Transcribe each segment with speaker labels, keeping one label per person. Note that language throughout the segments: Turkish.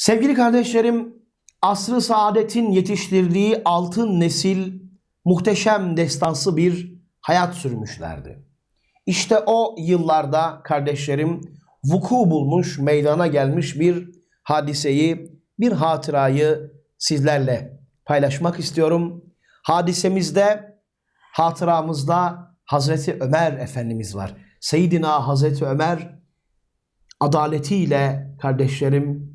Speaker 1: Sevgili kardeşlerim, asrı saadetin yetiştirdiği altın nesil muhteşem destansı bir hayat sürmüşlerdi. İşte o yıllarda kardeşlerim vuku bulmuş, meydana gelmiş bir hadiseyi, bir hatırayı sizlerle paylaşmak istiyorum. Hadisemizde, hatıramızda Hazreti Ömer Efendimiz var. Seyyidina Hazreti Ömer adaletiyle kardeşlerim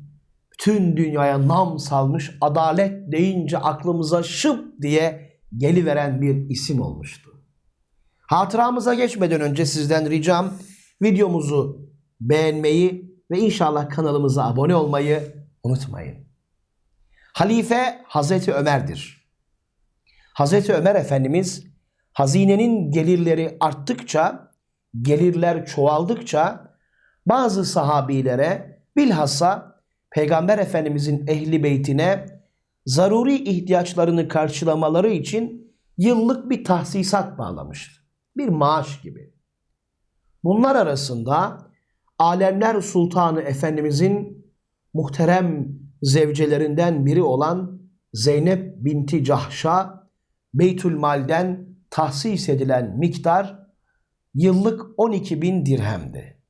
Speaker 1: bütün dünyaya nam salmış adalet deyince aklımıza şıp diye geliveren bir isim olmuştu. Hatıramıza geçmeden önce sizden ricam videomuzu beğenmeyi ve inşallah kanalımıza abone olmayı unutmayın. Halife Hazreti Ömer'dir. Hazreti Ömer Efendimiz hazinenin gelirleri arttıkça, gelirler çoğaldıkça bazı sahabilere bilhassa Peygamber Efendimizin ehli beytine zaruri ihtiyaçlarını karşılamaları için yıllık bir tahsisat bağlamıştı. Bir maaş gibi. Bunlar arasında Alemler Sultanı Efendimizin muhterem zevcelerinden biri olan Zeynep binti Cahş'a Beytülmal'den tahsis edilen miktar yıllık 12 bin dirhemdi.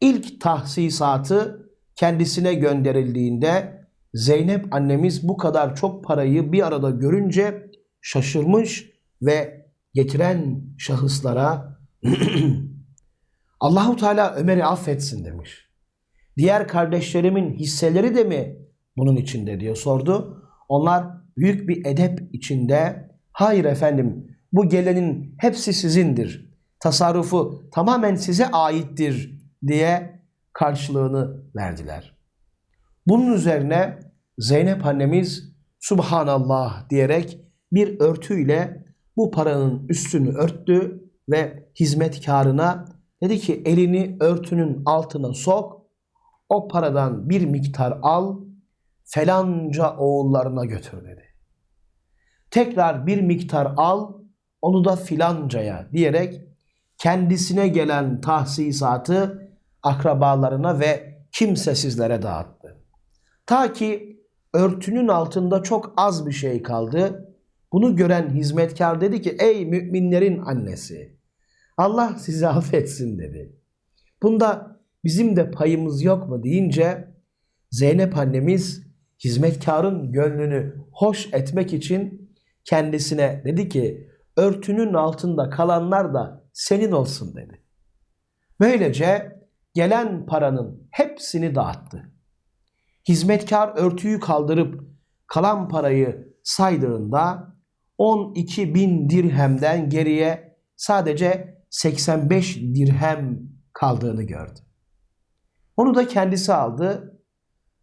Speaker 1: İlk tahsisatı kendisine gönderildiğinde Zeynep annemiz bu kadar çok parayı bir arada görünce şaşırmış ve getiren şahıslara Allahu Teala Ömer'i affetsin demiş. Diğer kardeşlerimin hisseleri de mi bunun içinde diye sordu. Onlar büyük bir edep içinde hayır efendim bu gelenin hepsi sizindir. Tasarrufu tamamen size aittir diye karşılığını verdiler. Bunun üzerine Zeynep annemiz Subhanallah diyerek bir örtüyle bu paranın üstünü örttü ve hizmetkarına dedi ki elini örtünün altına sok, o paradan bir miktar al, felanca oğullarına götür dedi. Tekrar bir miktar al, onu da filancaya diyerek kendisine gelen tahsisatı akrabalarına ve kimsesizlere dağıttı. Ta ki örtünün altında çok az bir şey kaldı. Bunu gören hizmetkar dedi ki ey müminlerin annesi Allah sizi affetsin dedi. Bunda bizim de payımız yok mu deyince Zeynep annemiz hizmetkarın gönlünü hoş etmek için kendisine dedi ki örtünün altında kalanlar da senin olsun dedi. Böylece gelen paranın hepsini dağıttı. Hizmetkar örtüyü kaldırıp kalan parayı saydığında 12 bin dirhemden geriye sadece 85 dirhem kaldığını gördü. Onu da kendisi aldı.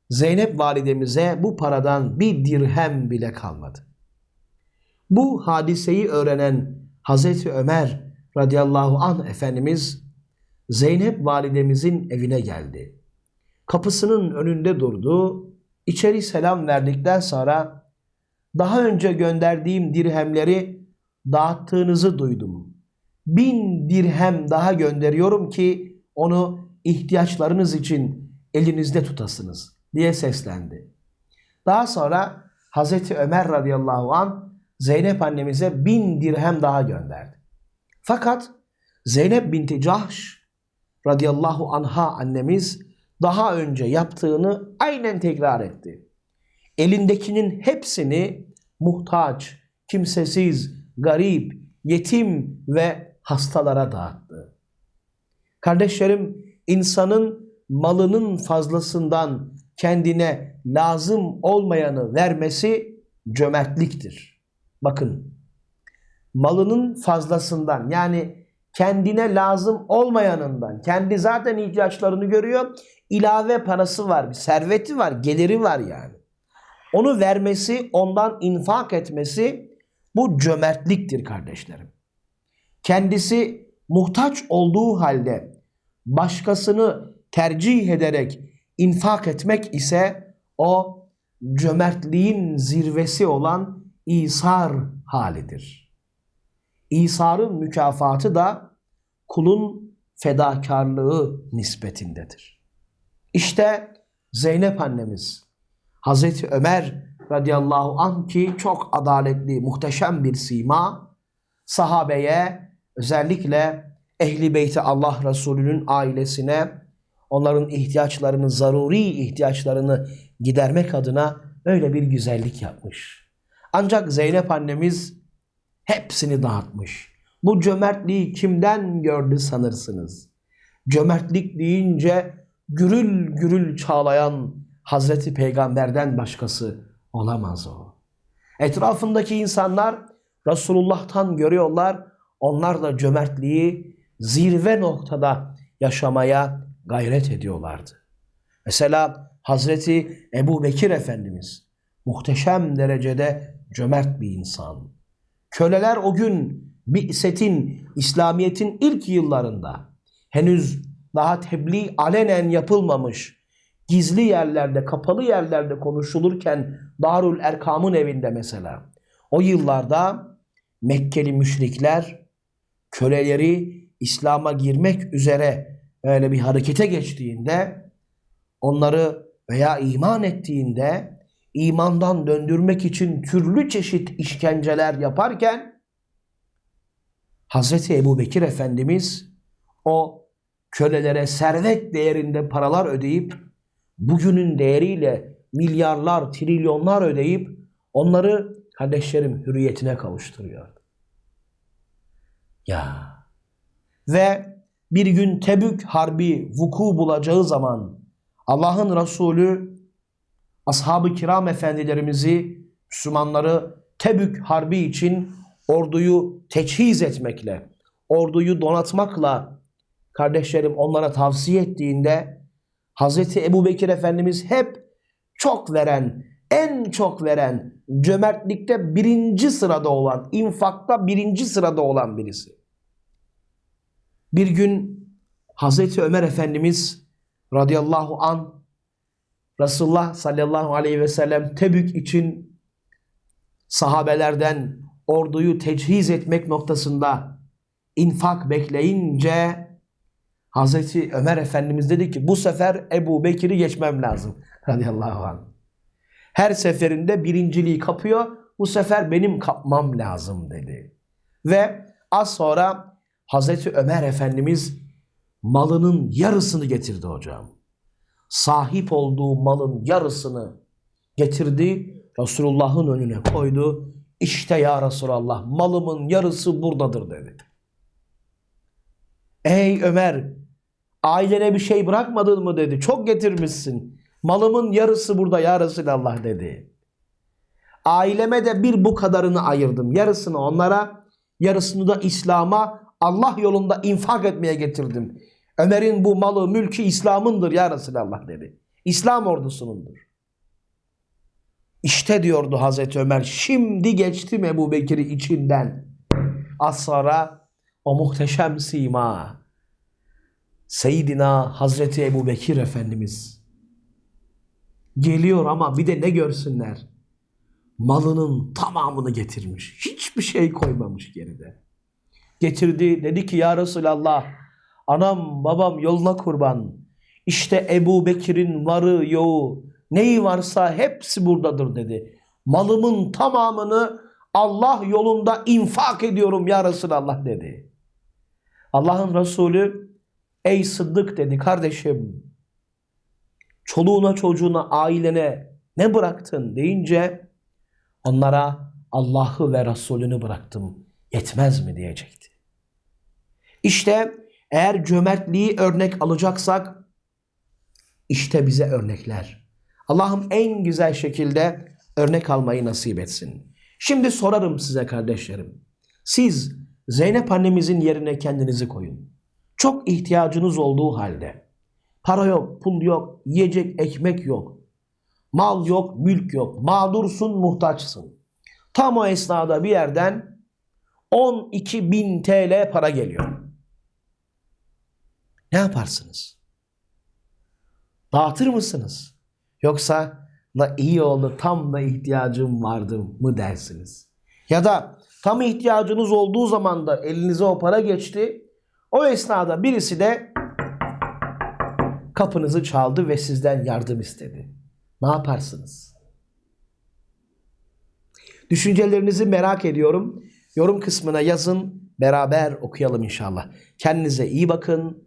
Speaker 1: Zeynep validemize bu paradan bir dirhem bile kalmadı. Bu hadiseyi öğrenen Hazreti Ömer radıyallahu anh Efendimiz Zeynep validemizin evine geldi. Kapısının önünde durdu. İçeri selam verdikten sonra daha önce gönderdiğim dirhemleri dağıttığınızı duydum. Bin dirhem daha gönderiyorum ki onu ihtiyaçlarınız için elinizde tutasınız diye seslendi. Daha sonra Hazreti Ömer radıyallahu an Zeynep annemize bin dirhem daha gönderdi. Fakat Zeynep binti Cahş radıyallahu anha annemiz daha önce yaptığını aynen tekrar etti. Elindekinin hepsini muhtaç, kimsesiz, garip, yetim ve hastalara dağıttı. Kardeşlerim, insanın malının fazlasından kendine lazım olmayanı vermesi cömertliktir. Bakın, malının fazlasından yani kendine lazım olmayanından, kendi zaten ihtiyaçlarını görüyor, ilave parası var, bir serveti var, geliri var yani. Onu vermesi, ondan infak etmesi bu cömertliktir kardeşlerim. Kendisi muhtaç olduğu halde başkasını tercih ederek infak etmek ise o cömertliğin zirvesi olan İsar halidir. İsarın mükafatı da kulun fedakarlığı nispetindedir. İşte Zeynep annemiz, Hazreti Ömer radıyallahu anh ki çok adaletli, muhteşem bir sima, sahabeye özellikle Ehli Beyti Allah Resulü'nün ailesine onların ihtiyaçlarını, zaruri ihtiyaçlarını gidermek adına öyle bir güzellik yapmış. Ancak Zeynep annemiz hepsini dağıtmış. Bu cömertliği kimden gördü sanırsınız? Cömertlik deyince gürül gürül çağlayan Hazreti Peygamber'den başkası olamaz o. Etrafındaki insanlar Resulullah'tan görüyorlar. Onlar da cömertliği zirve noktada yaşamaya gayret ediyorlardı. Mesela Hazreti Ebu Bekir Efendimiz muhteşem derecede cömert bir insan. Köleler o gün Bi'setin, İslamiyet'in ilk yıllarında henüz daha tebliğ alenen yapılmamış, gizli yerlerde, kapalı yerlerde konuşulurken Darül Erkam'ın evinde mesela. O yıllarda Mekkeli müşrikler köleleri İslam'a girmek üzere öyle bir harekete geçtiğinde onları veya iman ettiğinde imandan döndürmek için türlü çeşit işkenceler yaparken Hazreti Ebu Bekir Efendimiz o kölelere servet değerinde paralar ödeyip bugünün değeriyle milyarlar, trilyonlar ödeyip onları kardeşlerim hürriyetine kavuşturuyor. Ya ve bir gün Tebük Harbi vuku bulacağı zaman Allah'ın Resulü ashab-ı kiram efendilerimizi Müslümanları Tebük Harbi için orduyu teçhiz etmekle, orduyu donatmakla kardeşlerim onlara tavsiye ettiğinde Hazreti Ebu Bekir Efendimiz hep çok veren, en çok veren, cömertlikte birinci sırada olan, infakta birinci sırada olan birisi. Bir gün Hazreti Ömer Efendimiz radıyallahu an Resulullah sallallahu aleyhi ve sellem Tebük için sahabelerden orduyu teçhiz etmek noktasında infak bekleyince Hazreti Ömer Efendimiz dedi ki bu sefer Ebu Bekir'i geçmem lazım radıyallahu anh. Her seferinde birinciliği kapıyor. Bu sefer benim kapmam lazım dedi. Ve az sonra Hazreti Ömer Efendimiz malının yarısını getirdi hocam. Sahip olduğu malın yarısını getirdi. Resulullah'ın önüne koydu. İşte ya Resulallah malımın yarısı buradadır dedi. Ey Ömer ailene bir şey bırakmadın mı dedi. Çok getirmişsin. Malımın yarısı burada ya Resulallah dedi. Aileme de bir bu kadarını ayırdım. Yarısını onlara, yarısını da İslam'a Allah yolunda infak etmeye getirdim. Ömer'in bu malı, mülkü İslam'ındır ya Resulallah dedi. İslam ordusunundur. İşte diyordu Hazreti Ömer, şimdi geçtim Ebu Bekir'i içinden. Az sonra o muhteşem sima, Seyyidina Hazreti Ebu Bekir Efendimiz geliyor ama bir de ne görsünler? Malının tamamını getirmiş. Hiçbir şey koymamış geride. Getirdi dedi ki ya Resulallah anam babam yoluna kurban. İşte Ebu Bekir'in varı yoğu neyi varsa hepsi buradadır dedi. Malımın tamamını Allah yolunda infak ediyorum ya Resulallah dedi. Allah'ın Resulü ey Sıddık dedi kardeşim çoluğuna çocuğuna ailene ne bıraktın deyince onlara Allah'ı ve Resulünü bıraktım yetmez mi diyecekti. İşte eğer cömertliği örnek alacaksak işte bize örnekler. Allah'ım en güzel şekilde örnek almayı nasip etsin. Şimdi sorarım size kardeşlerim. Siz Zeynep annemizin yerine kendinizi koyun. Çok ihtiyacınız olduğu halde. Para yok, pul yok, yiyecek ekmek yok. Mal yok, mülk yok. Mağdursun, muhtaçsın. Tam o esnada bir yerden 12 bin TL para geliyor. Ne yaparsınız? Dağıtır mısınız? Yoksa la iyi oldu tam da ihtiyacım vardı mı dersiniz? Ya da tam ihtiyacınız olduğu zaman da elinize o para geçti. O esnada birisi de kapınızı çaldı ve sizden yardım istedi. Ne yaparsınız? Düşüncelerinizi merak ediyorum. Yorum kısmına yazın. Beraber okuyalım inşallah. Kendinize iyi bakın.